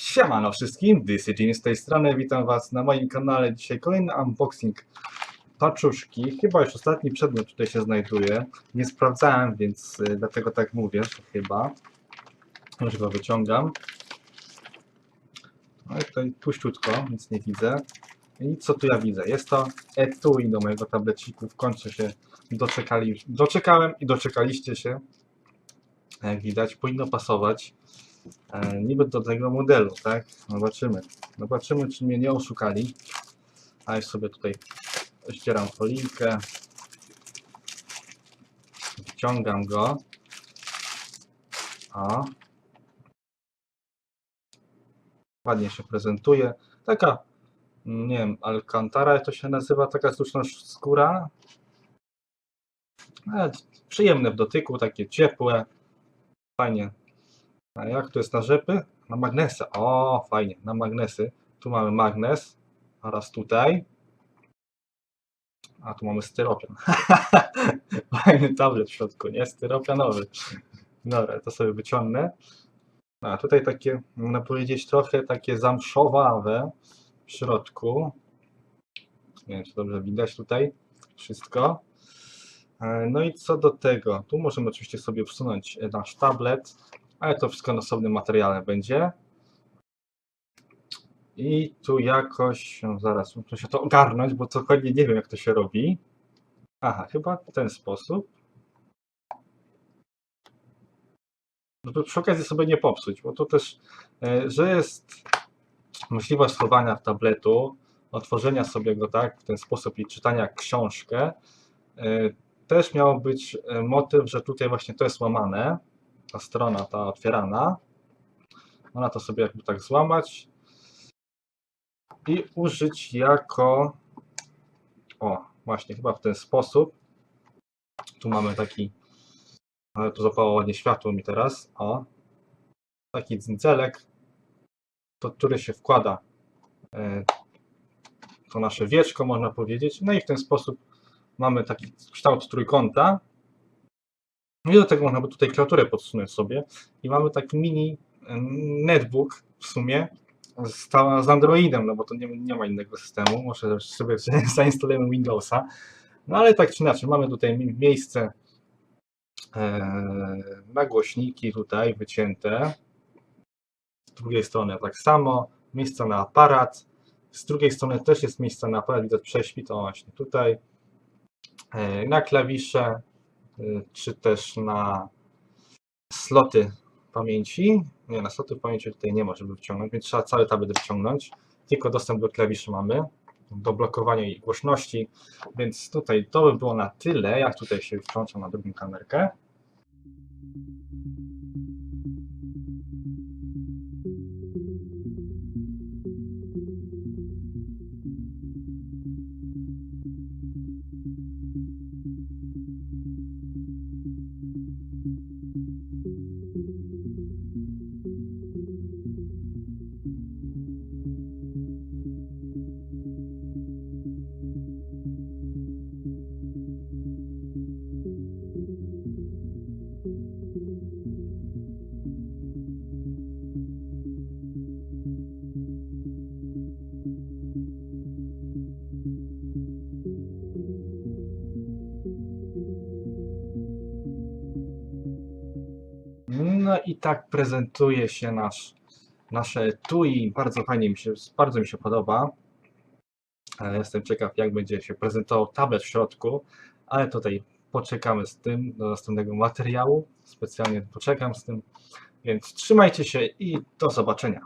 Siemano wszystkim, Dysyjin z tej strony, witam was na moim kanale. Dzisiaj kolejny unboxing paczuszki. Chyba już ostatni przedmiot tutaj się znajduje. Nie sprawdzałem, więc y, dlatego tak mówię, chyba. Już go wyciągam. No i tutaj puściutko, nic nie widzę. I co tu ja widzę? Jest to etui do mojego tableciku. W końcu się doczekali, doczekałem i doczekaliście się. Jak widać, powinno pasować. E, niby do tego modelu, tak? Zobaczymy. Zobaczymy, czy mnie nie oszukali. A już sobie tutaj ścieram folijkę. Wyciągam go. O. Ładnie się prezentuje. Taka, nie wiem, Alcantara to się nazywa, taka sztuczna skóra. E, przyjemne w dotyku, takie ciepłe. Fajnie a jak tu jest na rzepy? Na magnesy. O, fajnie, na magnesy. Tu mamy magnes oraz tutaj. A tu mamy styropian. Fajny tablet w środku, nie? Styropianowy. Dobra, to sobie wyciągnę. A tutaj takie, można powiedzieć, trochę takie zamszowawe w środku. Nie wiem, czy dobrze widać tutaj wszystko. E, No i co do tego, tu możemy oczywiście sobie wsunąć nasz tablet, ale to wszystko na osobnym materiale będzie. I tu jakoś, no zaraz muszę się to ogarnąć, bo cokolwiek nie wiem jak to się robi. Aha, chyba w ten sposób. Żeby przy okazji sobie nie popsuć, bo tu też, e, że jest możliwość schowania tabletu, otworzenia sobie go tak w ten sposób i czytania książkę. E, Też miał być e, motyw, że tutaj właśnie to jest łamane, ta strona, ta otwierana. Można to sobie jakby tak złamać i użyć jako, o właśnie chyba w ten sposób. Tu mamy taki, ale tu zapało ładnie światło mi teraz, o, taki dzyndzelek, to który się wkłada e, to nasze wieczko, można powiedzieć. No i w ten sposób mamy taki kształt trójkąta. No I do tego można by tutaj klawiaturę podsunąć sobie. I mamy taki mini em, netbook w sumie z, z Androidem, no bo to nie, nie ma innego systemu. Może sobie zainstalujemy Windowsa. No ale tak czy inaczej, mamy tutaj mi- miejsce e, na głośniki tutaj wycięte. Z drugiej strony tak samo, miejsce na aparat. Z drugiej strony też jest miejsce na aparat, widać prześwit, o właśnie tutaj. E, Na klawisze, czy też na sloty pamięci. Nie, na sloty pamięci tutaj nie ma, żeby wyciągnąć, więc trzeba cały tablet wyciągnąć. Tylko dostęp do klawiszy mamy, do blokowania i głośności, więc tutaj to by było na tyle. Jak tutaj się włączam na drugą kamerkę. No i tak prezentuje się nasz, nasze etui. Bardzo fajnie mi się, bardzo mi się podoba. E, Jestem ciekaw, jak będzie się prezentował tablet w środku, ale tutaj poczekamy z tym do następnego materiału. Specjalnie poczekam z tym, więc trzymajcie się i do zobaczenia.